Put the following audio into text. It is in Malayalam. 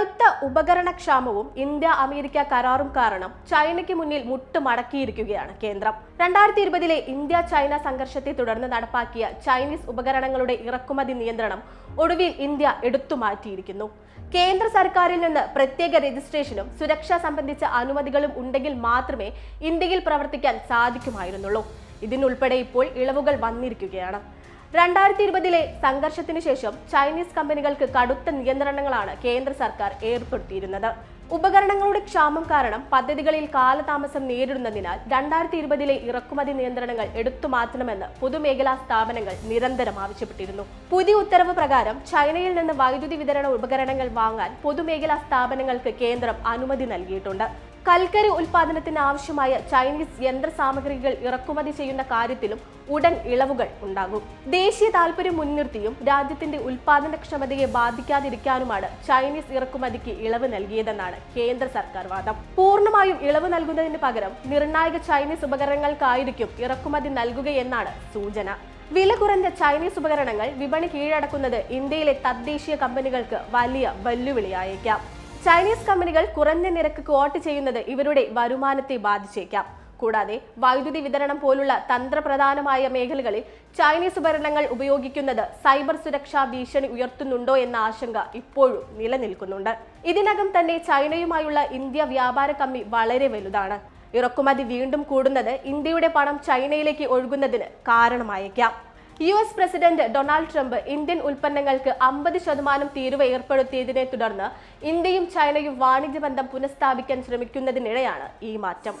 കടുത്ത ഉപകരണക്ഷാമവും ഇന്ത്യ അമേരിക്ക കരാറും കാരണം ചൈനയ്ക്ക് മുന്നിൽ മുട്ടുമടക്കിയിരിക്കുകയാണ് കേന്ദ്രം. രണ്ടായിരത്തി ഇരുപതിലെ ഇന്ത്യ ചൈന സംഘർഷത്തെ തുടർന്ന് നടപ്പാക്കിയ ചൈനീസ് ഉപകരണങ്ങളുടെ ഇറക്കുമതി നിയന്ത്രണം ഒടുവിൽ ഇന്ത്യ എടുത്തുമാറ്റിയിരിക്കുന്നു കേന്ദ്ര സർക്കാരിൽ നിന്ന് പ്രത്യേക രജിസ്ട്രേഷനും സുരക്ഷ സംബന്ധിച്ച അനുമതികളും ഉണ്ടെങ്കിൽ മാത്രമേ ഇന്ത്യയിൽ പ്രവർത്തിക്കാൻ സാധിക്കുമായിരുന്നുള്ളൂ. ഇതിനുൾപ്പെടെ ഇപ്പോൾ ഇളവുകൾ വന്നിരിക്കുകയാണ്. രണ്ടായിരത്തി ഇരുപതിലെ സംഘർഷത്തിന് ശേഷം ചൈനീസ് കമ്പനികൾക്ക് കടുത്ത നിയന്ത്രണങ്ങളാണ് കേന്ദ്ര സർക്കാർ ഏർപ്പെടുത്തിയിരുന്നത്. ഉപകരണങ്ങളുടെ ക്ഷാമം കാരണം പദ്ധതികളിൽ കാലതാമസം നേരിടുന്നതിനാൽ രണ്ടായിരത്തി ഇരുപതിലെ ഇറക്കുമതി നിയന്ത്രണങ്ങൾ എടുത്തു മാറ്റണമെന്ന് പൊതുമേഖലാ സ്ഥാപനങ്ങൾ നിരന്തരം ആവശ്യപ്പെട്ടിരുന്നു. പുതിയ ഉത്തരവ് പ്രകാരം ചൈനയിൽ നിന്ന് വൈദ്യുതി വിതരണ ഉപകരണങ്ങൾ വാങ്ങാൻ പൊതുമേഖലാ സ്ഥാപനങ്ങൾക്ക് കേന്ദ്രം അനുമതി നൽകിയിട്ടുണ്ട്. കൽക്കരി ഉൽപാദനത്തിന് ആവശ്യമായ ചൈനീസ് യന്ത്രസാമഗ്രികൾ ഇറക്കുമതി ചെയ്യുന്ന കാര്യത്തിലും ഉടൻ ഇളവുകൾ ഉണ്ടാകും. ദേശീയ താൽപര്യം മുൻനിർത്തിയും രാജ്യത്തിന്റെ ഉൽപാദനക്ഷമതയെ ബാധിക്കാതിരിക്കാനുമാണ് ചൈനീസ് ഇറക്കുമതിക്ക് ഇളവ് നൽകിയതെന്നാണ് കേന്ദ്ര സർക്കാർ വാദം. പൂർണമായും ഇളവ് നൽകുന്നതിന് പകരം നിർണായക ചൈനീസ് ഉപകരണങ്ങൾക്കായിരിക്കും ഇറക്കുമതി നൽകുകയെന്നാണ് സൂചന. വില കുറഞ്ഞ ചൈനീസ് ഉപകരണങ്ങൾ വിപണി കീഴടക്കുന്നത് ഇന്ത്യയിലെ തദ്ദേശീയ കമ്പനികൾക്ക് വലിയ വെല്ലുവിളിയായേക്കാം. ചൈനീസ് കമ്പനികൾ കുറഞ്ഞ നിരക്ക് കോട്ട് ചെയ്യുന്നത് ഇവരുടെ വരുമാനത്തെ ബാധിച്ചേക്കാം. കൂടാതെ വൈദ്യുതി വിതരണം പോലുള്ള തന്ത്രപ്രധാനമായ മേഖലകളിൽ ചൈനീസ് ഭരണങ്ങൾ ഉപയോഗിക്കുന്നത് സൈബർ സുരക്ഷാ ഭീഷണി ഉയർത്തുന്നുണ്ടോ എന്ന ആശങ്ക ഇപ്പോഴും നിലനിൽക്കുന്നുണ്ട്. ഇതിനകം തന്നെ ചൈനയുമായുള്ള ഇന്ത്യ വ്യാപാര കമ്മി വളരെ വലുതാണ്. ഇറക്കുമതി വീണ്ടും കൂടുന്നത് ഇന്ത്യയുടെ പണം ചൈനയിലേക്ക് ഒഴുകുന്നതിന് കാരണമായേക്കാം. U S president Donald Trump Indian ഉൽപ്പന്നങ്ങൾക്ക് അമ്പത് ശതമാനം തീരുവ ഏർപ്പെടുത്തിയതിനെ തുടർന്ന് ഇന്ത്യയും ചൈനയും വാണിജ്യ ബന്ധം പുനഃസ്ഥാപിക്കാൻ ശ്രമിക്കുന്നതിനിടെയാണ് ഈ മാറ്റം.